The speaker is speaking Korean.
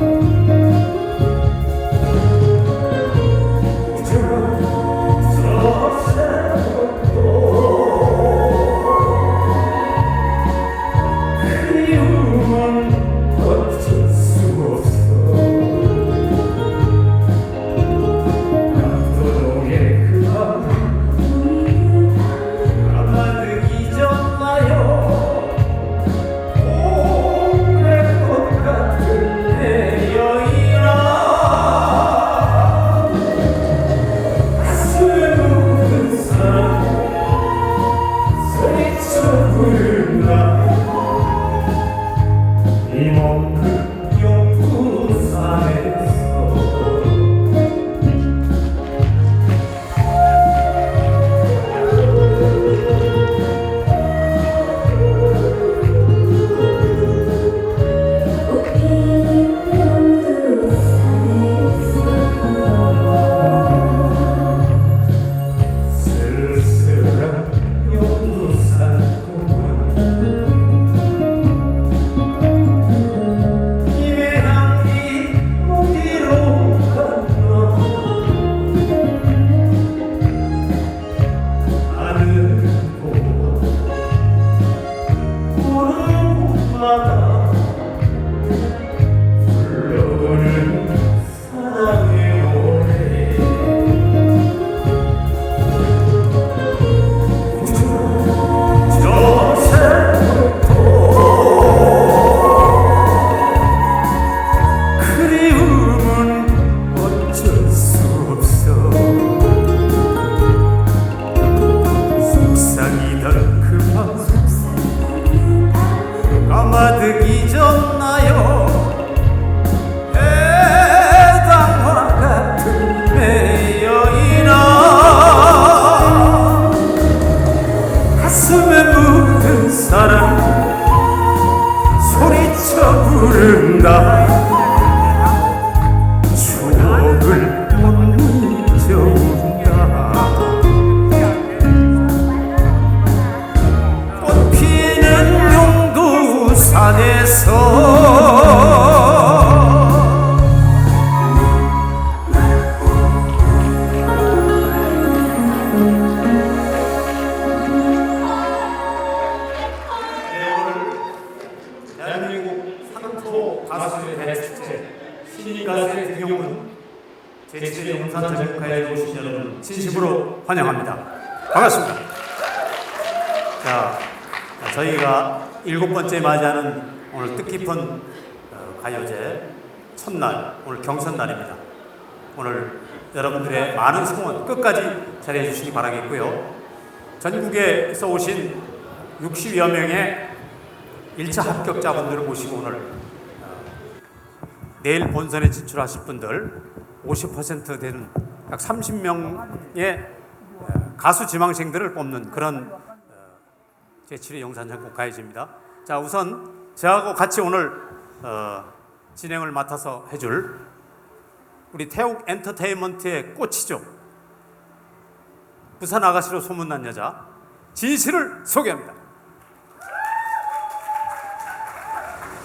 이름 이 곳마다 가슴에 묻은 사랑. 소리쳐 부른다. 추억을 못 잊어온다 꽃 피는 용두산에서 상토 가수의 대축제 신인 가수의 등용문 제7회 용산 전국가에 오신 여러분 진심으로 환영합니다. 반갑습니다. 자, 저희가 일곱 번째 맞이하는 오늘 뜻깊은 어, 가요제 첫날, 오늘 경선날입니다. 오늘 여러분들의 많은 성원 끝까지 잘해 주시기 바라겠고요. 전국에서 오신 60여 명의 1차 합격자분들을 모시고 오늘 어, 내일 본선에 진출하실 분들 50% 되는 약 30명의 어, 가수 지망생들을 뽑는 그런 어, 제7회 용산전 국 가요제입니다. 자 우선 저하고 같이 오늘 어, 진행을 맡아서 해줄 우리 태욱 엔터테인먼트의 꽃이죠. 부산 아가씨로 소문난 여자 진실을 소개합니다.